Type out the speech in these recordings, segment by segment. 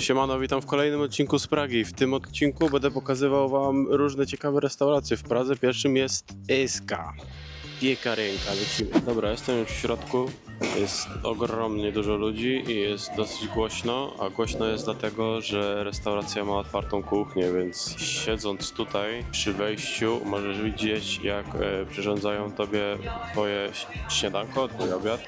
Siemano, witam w kolejnym odcinku z Pragi. W tym odcinku będę pokazywał wam różne ciekawe restauracje w Pradze. Pierwszym jest Eska. Piekarenka, lecimy. Dobra, jestem już w środku. Jest ogromnie dużo ludzi i jest dosyć głośno, a głośno jest dlatego, że restauracja ma otwartą kuchnię, więc siedząc tutaj przy wejściu możesz widzieć jak e, przyrządzają tobie twoje śniadanko, twój obiad.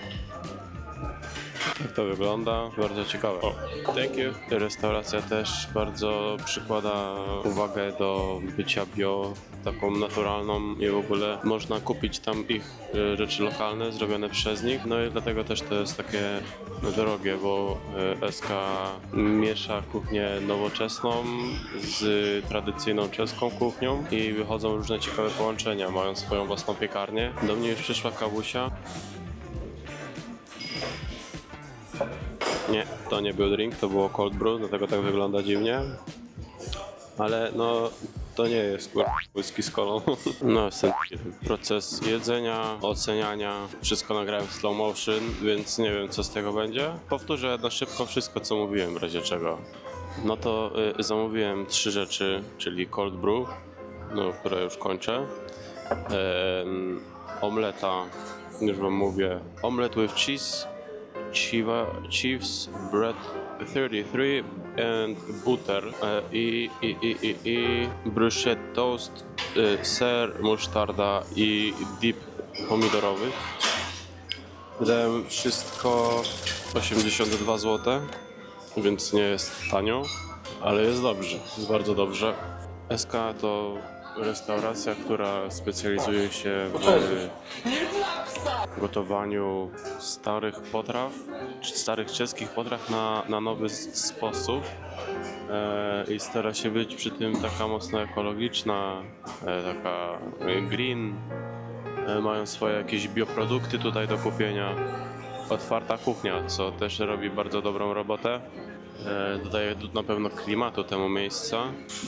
Jak to wygląda? Bardzo ciekawe. O, thank you. Restauracja też bardzo przykłada uwagę do bycia bio, taką naturalną i w ogóle można kupić tam ich e, rzeczy lokalne, zrobione przez nich. No i dlatego też to jest takie drogie, bo e, SK miesza kuchnię nowoczesną z tradycyjną czeską kuchnią i wychodzą różne ciekawe połączenia. Mają swoją własną piekarnię. Do mnie już przyszła kawusia. Nie, to nie był drink, to było cold brew, dlatego tak wygląda dziwnie. Ale no, to nie jest kur- whisky z kolą. No, proces jedzenia, oceniania, wszystko nagrałem w slow motion, więc nie wiem co z tego będzie. Powtórzę na szybko wszystko co mówiłem w razie czego. No to y, zamówiłem trzy rzeczy, czyli cold brew, no, które już kończę. Omleta, już wam mówię, omlet with cheese, Chiva, Chiefs Bread 33 and Butter e, i, i, i, i, i bruschetta toast, e, ser, musztarda i dip pomidorowy. Wydałem wszystko 82 zł, więc nie jest tanio, ale jest dobrze, jest bardzo dobrze. SK to restauracja, która specjalizuje się w gotowaniu starych potraw, czy starych czeskich potraw na, na nowy sposób. E, I stara się być przy tym taka mocno ekologiczna, e, taka e, green. Mają swoje jakieś bioprodukty tutaj do kupienia. Otwarta kuchnia, co też robi bardzo dobrą robotę. E, Dodaje na pewno klimatu temu miejsca.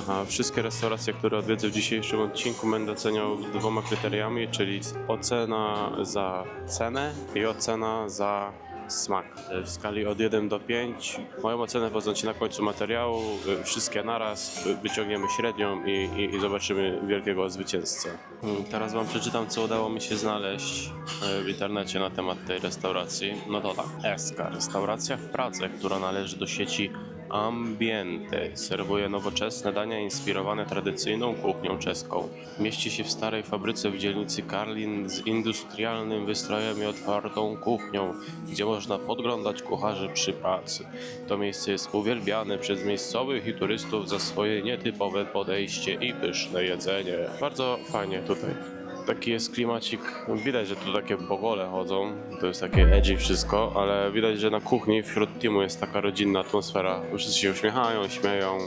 A wszystkie restauracje, które odwiedzę w dzisiejszym odcinku będę oceniał dwoma kryteriami, czyli ocena za cenę i ocena za smak. W skali od 1 do 5. Moją ocenę poznacie na końcu materiału. Wszystkie naraz. Wyciągniemy średnią i, i, i zobaczymy wielkiego zwycięzcę. Mm, Teraz wam przeczytam, co udało mi się znaleźć e, w internecie na temat tej restauracji. No to tak. Eska, restauracja w Pradze, która należy do sieci Ambiente. Serwuje nowoczesne dania inspirowane tradycyjną kuchnią czeską. Mieści się w starej fabryce w dzielnicy Karlin z industrialnym wystrojem i otwartą kuchnią, gdzie można podglądać kucharzy przy pracy. To miejsce jest uwielbiane przez miejscowych i turystów za swoje nietypowe podejście i pyszne jedzenie. Bardzo fajnie tutaj. Taki jest klimacik, widać, że tu takie bogole chodzą, to jest takie edgy wszystko, ale widać, że na kuchni wśród teamu jest taka rodzinna atmosfera. Wszyscy się uśmiechają, śmieją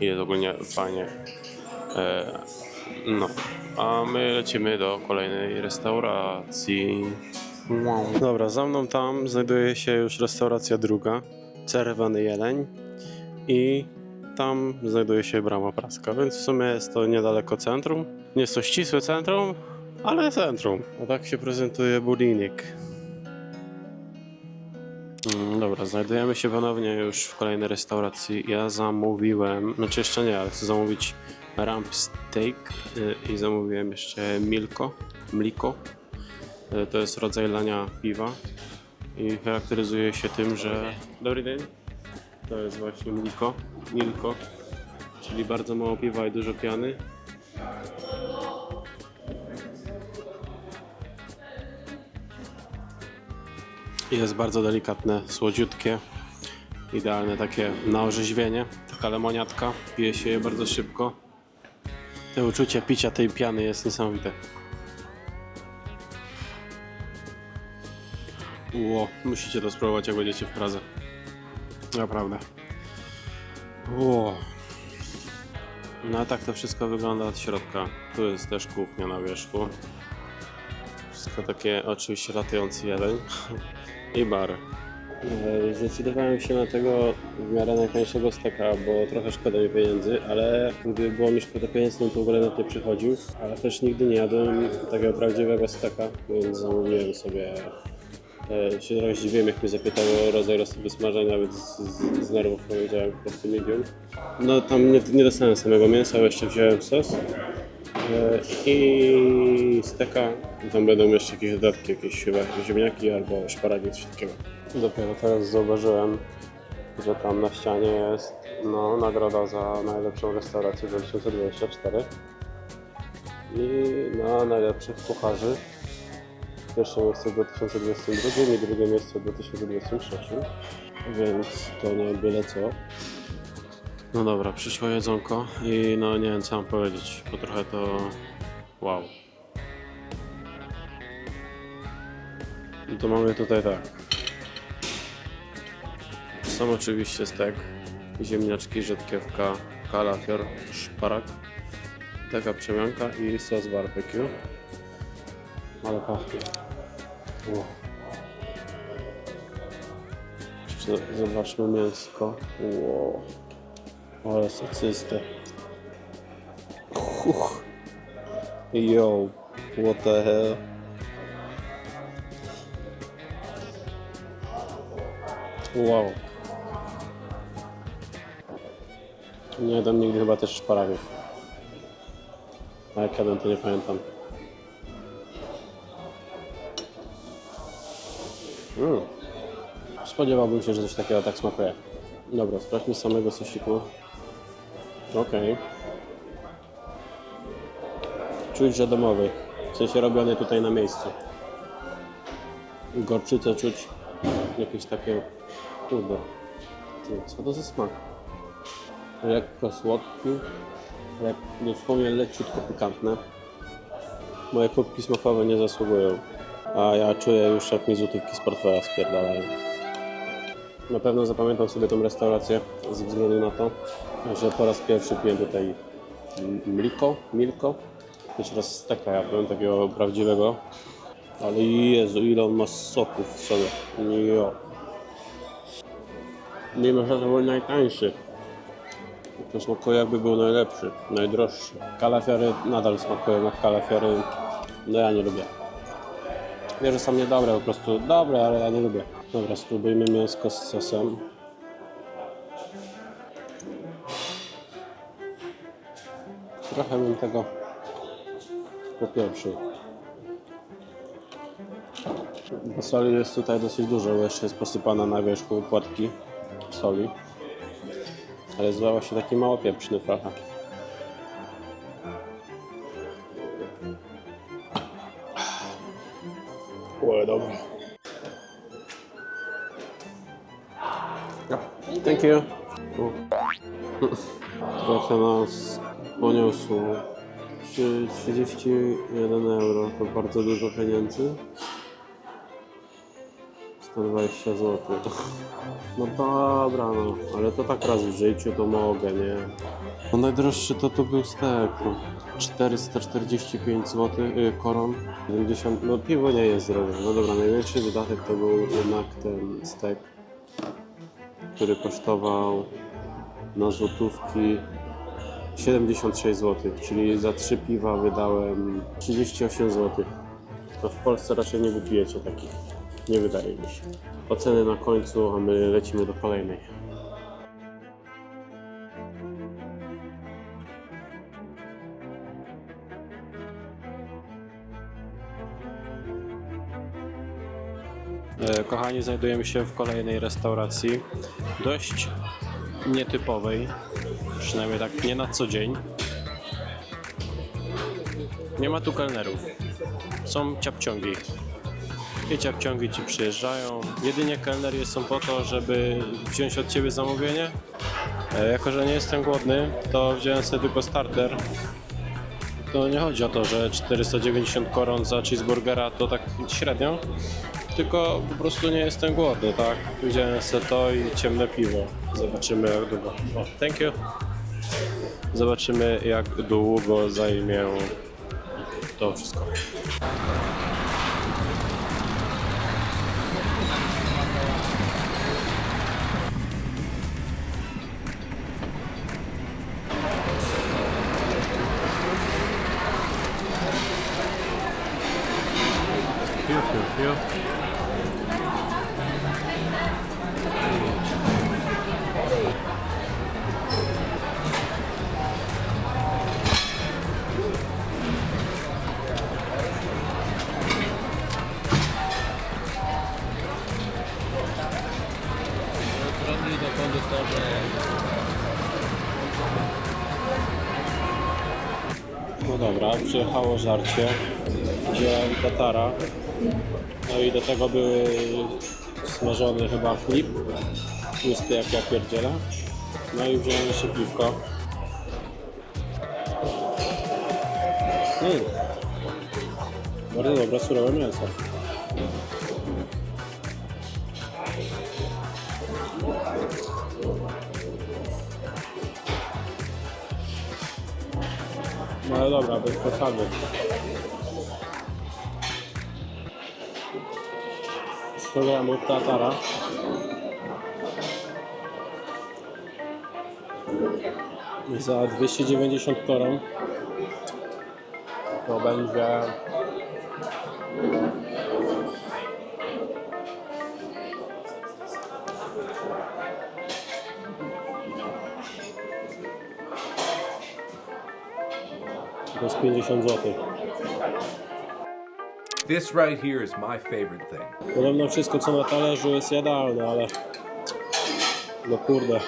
i jest ogólnie fajnie. E, no, a my lecimy do kolejnej restauracji. Wow. Dobra, za mną tam znajduje się już restauracja druga, Czerwony Jeleń i tam znajduje się brama praska, więc w sumie jest to niedaleko centrum. Nie jest to ścisłe centrum, ale centrum. A tak się prezentuje budynek. Mm, Dobra, znajdujemy się ponownie już w kolejnej restauracji. Ja zamówiłem, znaczy jeszcze nie, ale chcę zamówić ramp steak y, i zamówiłem jeszcze milko, mliko. Y, To jest rodzaj lania piwa i charakteryzuje się tym, że... Dobry dzień. To jest właśnie milko, milko, czyli bardzo mało piwa i dużo piany. Jest bardzo delikatne, słodziutkie, idealne takie na orzeźwienie. Taka lemoniatka, pije się je bardzo szybko. To uczucie picia tej piany jest niesamowite. Ło, musicie to spróbować jak będziecie w Pradze. Naprawdę. Ło. No tak to wszystko wygląda od środka. Tu jest też kuchnia na wierzchu. Wszystko takie oczywiście latający jeleń. I bar. E, Zdecydowałem się na tego w miarę najtańszego steka, bo trochę szkoda mi pieniędzy, ale gdyby było mi szkoda pieniędzy, to w ogóle na nie przychodził. Ale też nigdy nie jadłem takiego prawdziwego steka, więc zamówiłem sobie się trochę zdziwiłem, jak mnie zapytał o rodzaj rozsądu smażenia, więc z, z, nerwów powiedziałem po prostu medium. No tam nie, nie dostałem samego mięsa, ale jeszcze wziąłem sos. E, I steka. Tam będą jeszcze jakieś dodatki, jakieś chyba ziemniaki albo szparagi, coś takiego. Dopiero teraz zauważyłem, że tam na ścianie jest no, nagroda za najlepszą restaurację 2024 i na najlepszych kucharzy. Pierwsze miejsce w 2022 i drugie miejsce w 2023, więc to nie byle co. No dobra, przyszło jedzonko i no nie wiem co mam powiedzieć, bo trochę to wow. I to mamy tutaj tak. Są oczywiście stek, ziemniaczki, rzodkiewka, kalafior, szparak, taka przemianka i sos barbecue. Ale pachnie. Jeszcze zobaczmy mięsko. Wow. Ale soczyste. Uch. Yo, what the hell? Wow. Nie jadłem nigdy chyba też szparagów. A jak jadłem, to nie pamiętam. Mm. Spodziewałbym się, że coś takiego tak smakuje. Dobra, sprawdźmy samego sosiku. Okej. Czuć, że domowy. W sensie robiony tutaj na miejscu. Gorczycę czuć. Jakieś takie... Kurde. Co to za smak? Lekko słodki. Ale dosłownie leciutko pikantne. Moje kubki smakowe nie zasługują. A ja czuję już jak mi złotówki z portfela spierdalają. Na pewno zapamiętam sobie tą restaurację ze względu na to, że po raz pierwszy piję tutaj mliko, milko. Jeszcze raz steka, ja powiem takiego prawdziwego. Ale Jezu, ile on ma soków w sobie. Jo. Mimo, że to był najtańszy. To smakuje jakby był najlepszy, najdroższy. Kalafiary nadal smakują jak kalafiary. No ja nie lubię. Wiem, że są niedobre, po prostu dobre, ale ja nie lubię. Dobra, spróbujmy mięsko z sosem. Trochę bym tego popieprzył. Bo Soli jest tutaj dosyć dużo, bo jeszcze jest posypana na wierzchu płatki soli. Ale złała się taki mało pieprzny trochę. Ue, dobra. Thank you. U. Trochę nas poniosło. Trzy- 31 euro to bardzo dużo pieniędzy. 120 zł. No dobra, no, ale to tak raz w życiu to mogę, nie? No najdroższy to to był stek. No. 445 zł y, koron. 70, no piwo nie jest drogie. No dobra, największy wydatek to był jednak ten stek, który kosztował na złotówki 76 zł, czyli za 3 piwa wydałem 38 zł. To w Polsce raczej nie wypijecie takich. Nie wydaje mi się. Oceny na końcu, a my lecimy do kolejnej. E, Kochani, znajdujemy się w kolejnej restauracji, dość nietypowej, przynajmniej tak nie na co dzień. Nie ma tu kelnerów, są ciapciągi. I ciapciągi ci przyjeżdżają. Jedynie kelnery są po to, żeby wziąć od ciebie zamówienie. E, Jako, że nie jestem głodny, to wziąłem sobie tylko starter. To nie chodzi o to, że 490 koron za cheeseburgera to tak średnio, tylko po prostu nie jestem głodny, tak? Wziąłem sobie to i ciemne piwo. Zobaczymy jak długo. O, thank you. Zobaczymy jak długo zajmie to wszystko. No dobra, przyjechało żarcie. Wziąłem tatara. No i do tego były smażony chyba chleb. Tłusty jak ja pierdzielę. No i wziąłem jeszcze piwko. Mm. Bardzo dobre, surowe mięso. Ale dobra, bez przesady. 100 gramów tatara. Za 290 koron to będzie to jest 50 zł. This right here is my favorite thing. Podobno wszystko co na talerzu jest jadalne, ale no kurde.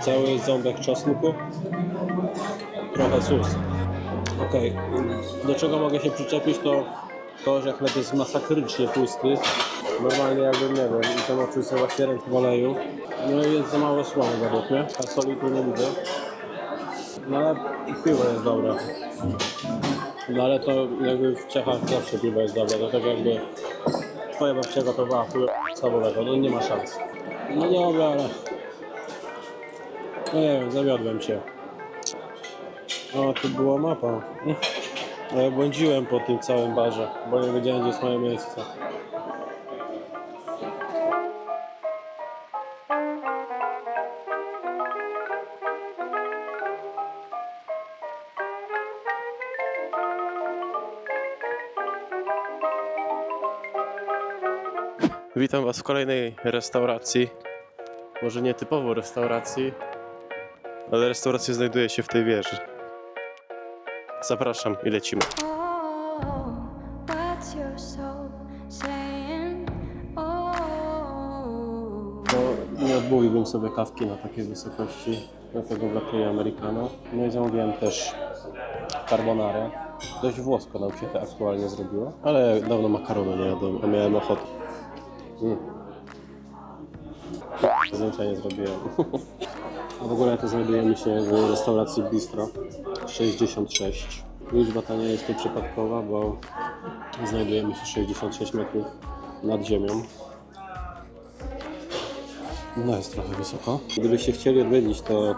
Cały ząbek czosnku. Trochę sus. Okej, do czego mogę się przyczepić to to, że chleb jest masakrycznie tłusty. Normalnie jakbym, nie wiem, i to moczył sobie właśnie rękę w oleju. No i jest za mało słony według mnie, a soli tu nie widzę. No ale piwo jest dobre. No ale to jakby w Czechach zawsze piwo jest dobre, to tak jakby twoja babcia gotowała chuj schabowego, no nie ma szans. No dobra, ale... No nie wiem, zawiodłem cię. O, tu była mapa. Ja błądziłem po tym całym barze, bo nie wiedziałem, gdzie jest moje miejsce. Witam Was w kolejnej restauracji. Może nie typowo restauracji, ale restauracja znajduje się w tej wieży. Zapraszam i lecimy. Oh? Oh, No, nie odmówiłbym sobie kawki na takiej wysokości, dlatego wlatuję americano. No i zamówiłem też carbonarę. Dość włosko nam się to aktualnie zrobiło, ale dawno makaronu nie jadłem, a miałem ochotę. Mm. Zdjęcia nie zrobiłem. A w ogóle to znajdujemy się w restauracji Bistro 66. Liczba ta nie jest tu przypadkowa, bo znajdujemy się 66 metrów nad ziemią. No jest trochę wysoko. Gdybyście chcieli odwiedzić to,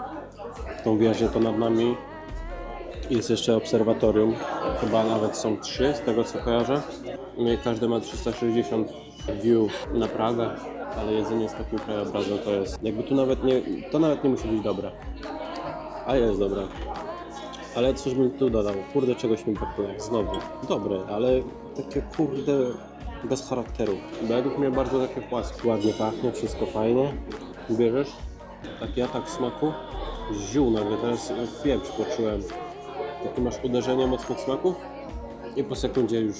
tą wieżę, to nad nami jest jeszcze obserwatorium. Chyba nawet są trzy, z tego co kojarzę. I każdy ma 360 view na Pragę, ale jedzenie z takim krajobrazem to jest... Jakby tu nawet nie... To nawet nie musi być dobre. A jest dobre. Ale coś bym tu dodał. Kurde, czegoś mi brakuje. Znowu. Dobre, ale takie kurde bez charakteru. Według mnie bardzo takie płaskie. Ładnie pachnie, wszystko fajnie. Bierzesz taki atak smaku. Ziół nagle, teraz pieprz poczułem. Takie masz uderzenie mocnych smaków i po sekundzie już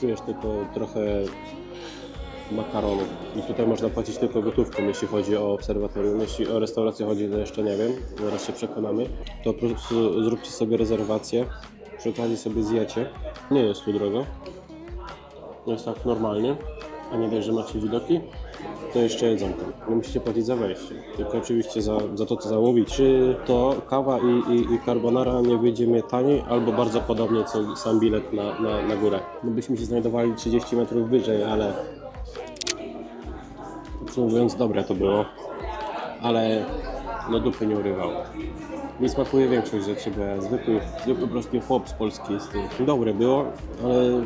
czujesz tylko trochę makaronu. I tutaj można płacić tylko gotówką, jeśli chodzi o obserwatorium. Jeśli o restaurację chodzi, to jeszcze nie wiem, zaraz się przekonamy. To po prostu zróbcie sobie rezerwację, przy okazji sobie zjecie. Nie jest tu drogo. Jest tak normalnie, a nie dość, że macie widoki, to jeszcze jedzonko. Nie musicie płacić za wejście, tylko oczywiście za, za to, co zamówić. Czy to kawa i, i, i carbonara nie wyjdzie mnie taniej, albo bardzo podobnie, co sam bilet na, na, na górę. No byśmy się znajdowali 30 metrów wyżej, ale podsumowując, dobre to było, ale no dupy nie urywało. Mi smakuje większość rzeczy, bo ja zwykły, zwykły polski chłop z Polski jest. Dobre było, ale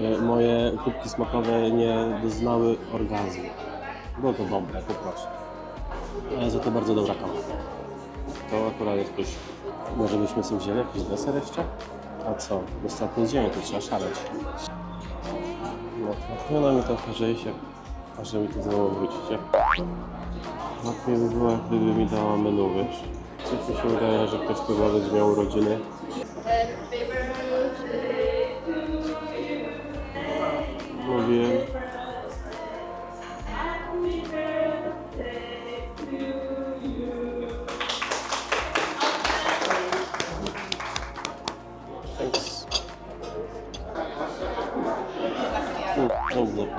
e, moje kubki smakowe nie doznały orgazmu. Było to dobre po prostu. Ale za to bardzo dobra kawa. To akurat coś. Może byśmy sobie wzięli jakiś deser jeszcze? A co? Ostatni dzień, to trzeba szaleć. No, trafiono mi to, że się, że mi to zamówić, widzicie? Łatwiej by było, gdyby mi dała menu, wiesz? Coś mi się wydaje, że ktoś chyba będzie miał urodziny. Mówiłem.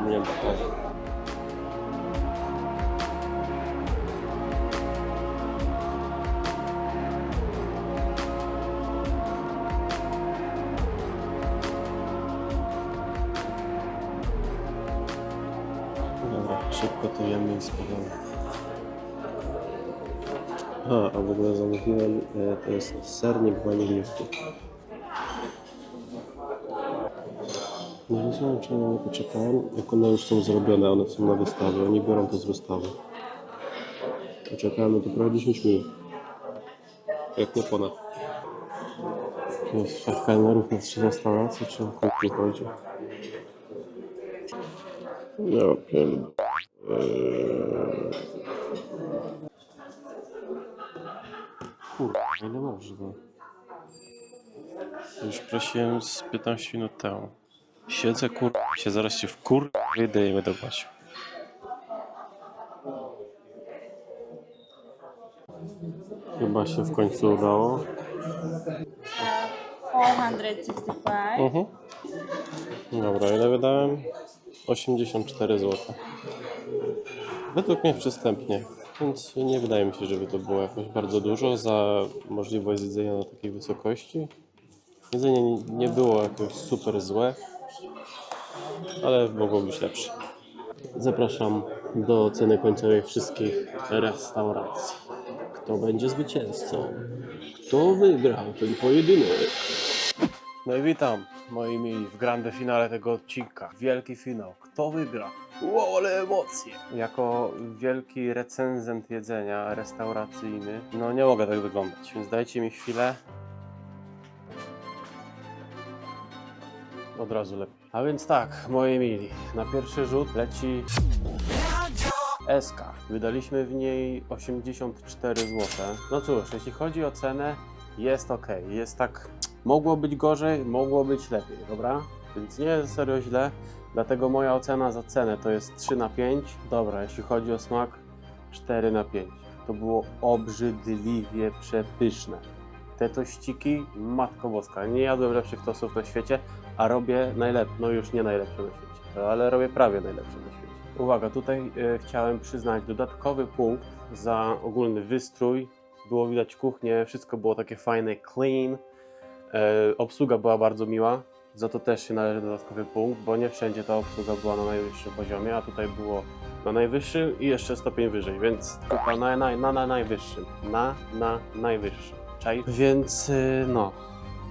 Nie, tak. Dobra, szybko to jemy i spadamy. A, a w ogóle zamówiłem, e, Nie wiedziałem, nie poczekałem, jak one już są zrobione, one są na wystawie, oni biorą to z wystawy. Poczekałem na to prawie 10 minut. Jak nie ponad. Jest szef kelnerów na trzy restauracje, czy o kuchni chodzi? Ja pierdolę. Eee. Kurwa, ile można? Już prosiłem z 15 minut temu. Siedzę kur... się zaraz się w kur... i będę płacił. Chyba się w końcu udało. 465. Mhm. Dobra, ile wydałem? 84 zł. Według mnie przystępnie, więc nie wydaje mi się, żeby to było jakoś bardzo dużo za możliwość jedzenia na takiej wysokości. Jedzenie nie- nie było jakoś super złe, ale mogło być lepsze. Zapraszam do oceny końcowej wszystkich restauracji. Kto będzie zwycięzcą? Kto wygrał ten pojedynek? No i witam, moi mili, w grande finale tego odcinka. Wielki finał. Kto wygra? Wow, ale emocje! Jako wielki recenzent jedzenia restauracyjny, no nie mogę tak wyglądać, więc dajcie mi chwilę. Od razu lepiej. A więc tak, moi mili, na pierwszy rzut leci SK. Wydaliśmy w niej 84 zł. No cóż, jeśli chodzi o cenę, jest ok. Jest tak. Mogło być gorzej, mogło być lepiej, dobra? Więc nie jest serio źle. Dlatego moja ocena za cenę to jest 3 na 5. Dobra, jeśli chodzi o smak, 4 na 5. To było obrzydliwie przepyszne. Te tościki, matko boska, nie jadłem lepszych tostów na świecie, a robię najlepsze, no już nie najlepsze na świecie, ale robię prawie najlepsze na świecie. Uwaga, tutaj e, chciałem przyznać dodatkowy punkt za ogólny wystrój. Było widać kuchnię, wszystko było takie fajne, clean. E, obsługa była bardzo miła, za to też się należy dodatkowy punkt, bo nie wszędzie ta obsługa była na najwyższym poziomie, a tutaj było na najwyższym i jeszcze stopień wyżej, więc kupa na, na, na, na najwyższym. Na, na najwyższym. Czaj? Więc y, no,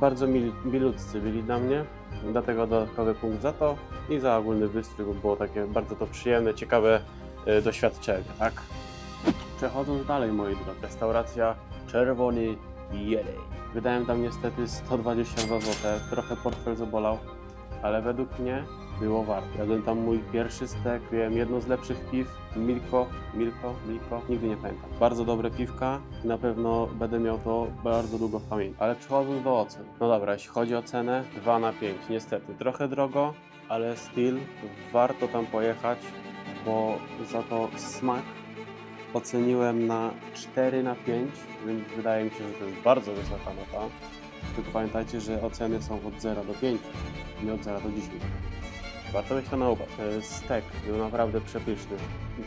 bardzo milutcy byli dla mnie, dlatego dodatkowy punkt za to i za ogólny wystrój, bo było takie bardzo to przyjemne, ciekawe y, doświadczenie, tak? Przechodząc dalej, moi drodzy, restauracja Czerwony Jeleń. Wydałem tam niestety 122 zł, trochę portfel zabolał, ale według mnie było warto. Jadłem tam mój pierwszy stek, wiem, jedno z lepszych piw, Milko, Milko, Milko, nigdy nie pamiętam. Bardzo dobre piwka i na pewno będę miał to bardzo długo w pamięci. Ale przechodząc do ocen. No dobra, jeśli chodzi o cenę, 2 na 5, niestety. Trochę drogo, ale still warto tam pojechać, bo za to smak oceniłem na 4 na 5, więc wydaje mi się, że to jest bardzo wysoka nota. Tylko pamiętajcie, że oceny są od 0 do 5, nie od 0 do 10. Warto mieć to na uwadze. Stek był naprawdę przepyszny.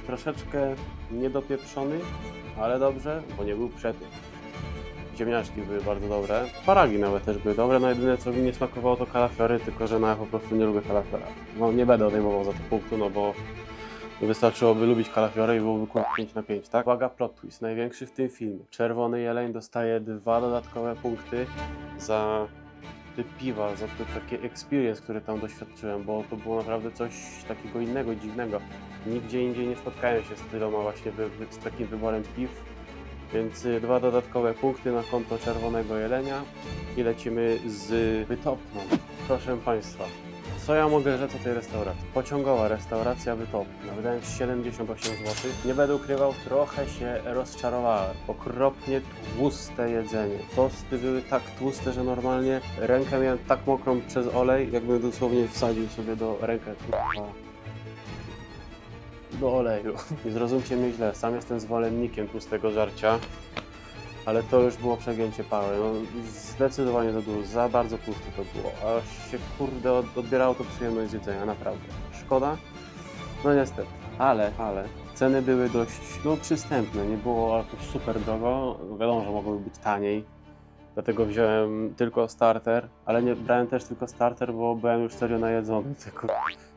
Troszeczkę niedopieprzony, ale dobrze, bo nie był przepych. Ziemniaczki były bardzo dobre. Paragi nawet też były dobre, no jedyne co mi nie smakowało to kalafiory, tylko że no ja po prostu nie lubię kalafiora. No nie będę odejmował za to punktu, no bo Wystarczyłoby lubić kalafiory i byłoby kurwa 5 na 5, tak? Uwaga, plot twist, największy w tym filmie. Czerwony jeleń dostaje dwa dodatkowe punkty za te piwa, za te takie experience, które tam doświadczyłem, bo to było naprawdę coś takiego innego, dziwnego. Nigdzie indziej nie spotkałem się z tyloma właśnie wy, wy, z takim wyborem piw, więc y, dwa dodatkowe punkty na konto czerwonego jelenia i lecimy z wytopną. Proszę Państwa, co ja mogę rzec o tej restauracji? Pociągowa restauracja wytopna. Wydałem 78 zł. Nie będę ukrywał, trochę się rozczarowałem. Okropnie tłuste jedzenie. Tosty były tak tłuste, że normalnie rękę miałem tak mokrą przez olej, jakbym dosłownie wsadził sobie do rękę do oleju. Nie zrozumcie mnie źle, sam jestem zwolennikiem tłustego żarcia. Ale to już było przegięcie pały. No, zdecydowanie za dużo, za bardzo tłuste to było. Aż się kurde od- odbierało to przyjemność z jedzenia, naprawdę. Szkoda. No niestety, ale, ale ceny były dość no, przystępne, nie było jakoś super drogo, wiadomo, że mogły być taniej, dlatego wziąłem tylko starter, ale nie brałem też tylko starter, bo byłem już serio najedzony, tylko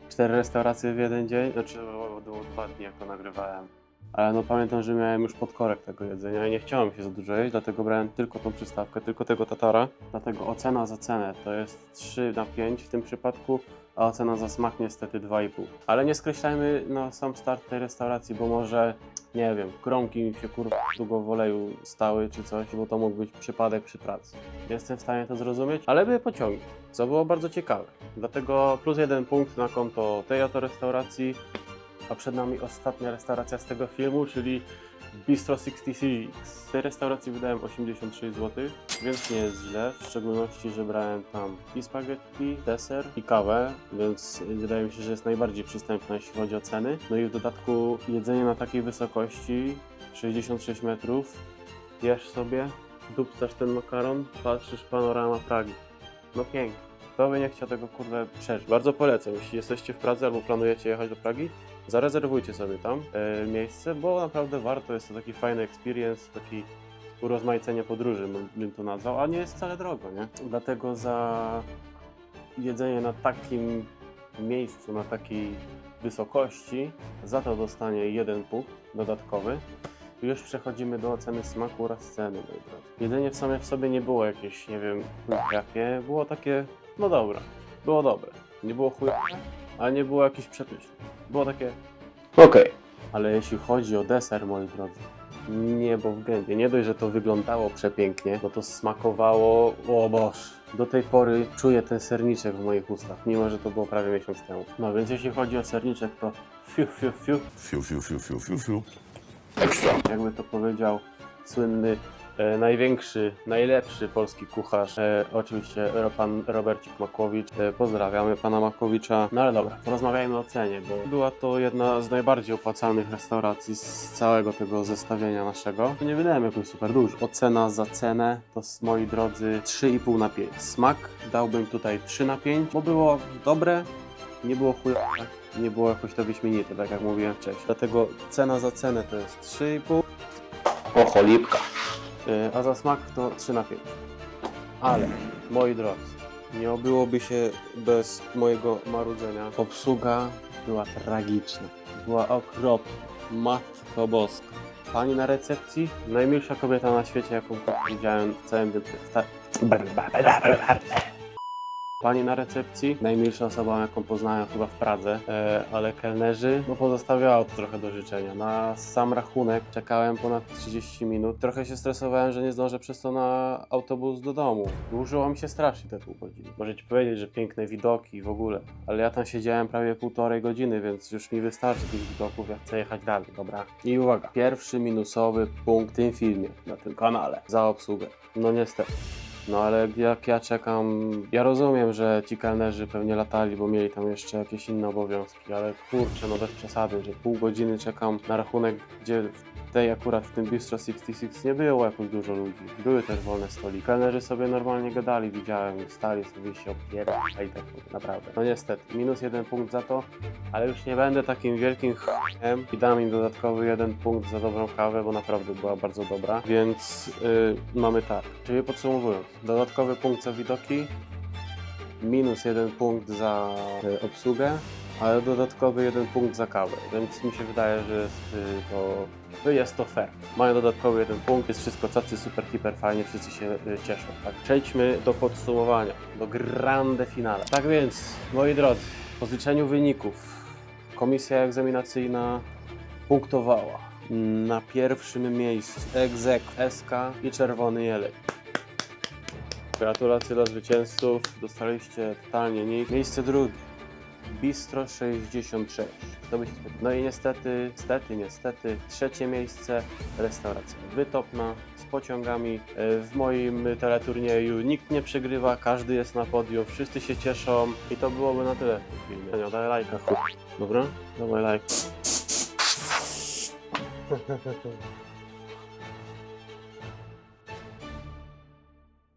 cztery restauracje w jeden dzień, znaczy było dwa dni jak to nagrywałem. Ale no pamiętam, że miałem już podkorek tego jedzenia i nie chciałem się za dużo jeść, dlatego brałem tylko tą przystawkę, tylko tego tatara. Dlatego ocena za cenę to jest 3 na 5 w tym przypadku, a ocena za smak niestety 2,5. Ale nie skreślajmy na sam start tej restauracji, bo może, nie wiem, kromki mi się kurwa długo w oleju stały czy coś, bo to mógł być przypadek przy pracy. Jestem w stanie to zrozumieć, ale były pociągi, co było bardzo ciekawe. Dlatego plus jeden punkt na konto tej oto restauracji, a przed nami ostatnia restauracja z tego filmu, czyli Bistro 66. Z tej restauracji wydałem 86 zł, więc nie jest źle, w szczególności, że brałem tam i spaghetti, deser i kawę, więc wydaje mi się, że jest najbardziej przystępna, jeśli chodzi o ceny. No i w dodatku jedzenie na takiej wysokości, 66 metrów, jesz sobie, dupcasz ten makaron, patrzysz panorama Pragi. No pięknie. Kto by nie chciał tego kurde przeżyć? Bardzo polecam, jeśli jesteście w Pradze albo planujecie jechać do Pragi, zarezerwujcie sobie tam e, miejsce, bo naprawdę warto, jest to taki fajny experience, taki urozmaicenie podróży, bym- to nazwał, a nie jest wcale drogo, nie? Dlatego za jedzenie na takim miejscu, na takiej wysokości, za to dostanie jeden punkt dodatkowy. I Już przechodzimy do oceny smaku oraz ceny, moi drodzy. Jedzenie w sumie w sobie nie było jakieś, nie wiem, jakie, było takie, no dobra, było dobre. Nie było chujowe, ale nie było jakieś przepyszne. Było takie, okej. Ale jeśli chodzi o deser, moi drodzy, niebo w gębie. Nie dość, że to wyglądało przepięknie, bo to smakowało, o boż. Do tej pory czuję ten serniczek w moich ustach, mimo że to było prawie miesiąc temu. No więc jeśli chodzi o serniczek, to fiu, fiu, fiu, Fiu, fiu, fiu, fiu, fiu, fiu. jakby to powiedział słynny, e, największy, najlepszy polski kucharz, e, oczywiście ro, pan Robercik Makłowicz. E, pozdrawiamy pana Makłowicza. No ale dobra, porozmawiajmy o cenie, bo była to jedna z najbardziej opłacalnych restauracji z całego tego zestawienia naszego. Nie wydałem jakoś super dużo. Ocena za cenę to, moi drodzy, 3,5 na 5. Smak dałbym tutaj 3 na 5, bo było dobre, nie było chujowe, nie było jakoś to wyśmienite, tak jak mówiłem wcześniej. Dlatego cena za cenę to jest 3,5. O, cholipka. A za smak to 3 na 5. Ale, moi drodzy, nie obyłoby się bez mojego marudzenia. Obsługa była tragiczna. Była okropna. Matko boska. Pani na recepcji, najmilsza kobieta na świecie, jaką widziałem w całym tym... Pani na recepcji, najmilsza osoba, jaką poznałem chyba w Pradze, e, ale kelnerzy, no pozostawiało to trochę do życzenia. Na sam rachunek czekałem ponad 30 minut. Trochę się stresowałem, że nie zdążę przez to na autobus do domu. Dłużyło mi się strasznie te pół godziny. Możecie powiedzieć, że piękne widoki w ogóle, ale ja tam siedziałem prawie półtorej godziny, więc już mi wystarczy tych widoków, ja chcę jechać dalej, dobra? I uwaga, pierwszy minusowy punkt w tym filmie, na tym kanale, za obsługę. No niestety. No ale jak ja czekam, ja rozumiem, że ci kelnerzy pewnie latali, bo mieli tam jeszcze jakieś inne obowiązki, ale kurczę, no bez przesady, że pół godziny czekam na rachunek, gdzie w tej akurat w tym Bistro 66 nie było jakoś dużo ludzi. Były też wolne stoliki. Kelnerzy sobie normalnie gadali, widziałem, stali sobie się opierdali tak naprawdę. No niestety, minus jeden punkt za to, ale już nie będę takim wielkim ch**em i dam im dodatkowy jeden punkt za dobrą kawę, bo naprawdę była bardzo dobra. Więc y, mamy tak, czyli podsumowując, dodatkowy punkt za widoki, minus jeden punkt za y, obsługę, ale dodatkowy jeden punkt za kawę, więc mi się wydaje, że jest y, to, jest to fair. Mają dodatkowy jeden punkt, jest wszystko cacy, super, hiper fajnie, wszyscy się y, cieszą. Tak, przejdźmy do podsumowania, do grande finale. Tak więc, moi drodzy, po zliczeniu wyników komisja egzaminacyjna punktowała na pierwszym miejscu egzek SK i Czerwony Jeleń. Gratulacje dla zwycięzców, dostaliście totalnie nic. Miejsce drugie, Bistro 66. To by się spodziewał. No i niestety, niestety, niestety, trzecie miejsce, restauracja wytopna, z pociągami. E, W moim teleturnieju nikt nie przegrywa, każdy jest na podium, wszyscy się cieszą i to byłoby na tyle w. Daj lajka. Dobra? Dawaj lajka.